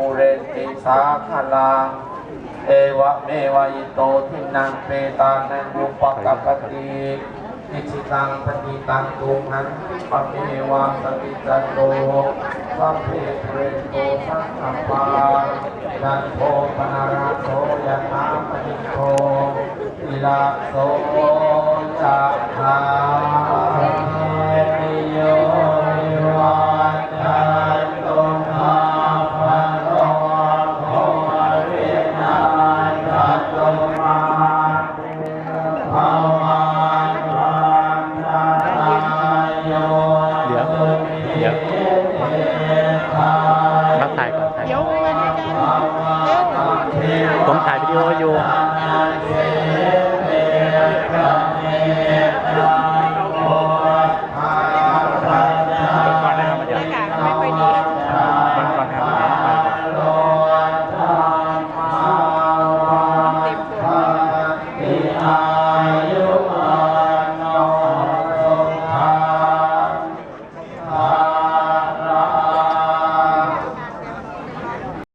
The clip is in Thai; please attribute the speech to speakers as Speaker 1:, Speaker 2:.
Speaker 1: ปุเรนติสาคลังเอวะเมวะอิโตทินังเปตานังอุปกปปติอิชิตังปฏิตังตุมหันปะเมวะสติจันโตสัพเพเรนโตสังขปายันโทปนาราโสยะถามณิโทอิลาโสยะถา
Speaker 2: มาถ่ายก่อนถ่าย
Speaker 3: เดี๋ยวเงินอาจารย์เร็ว
Speaker 2: ผมถ่ายวิดีโออยู่
Speaker 1: เ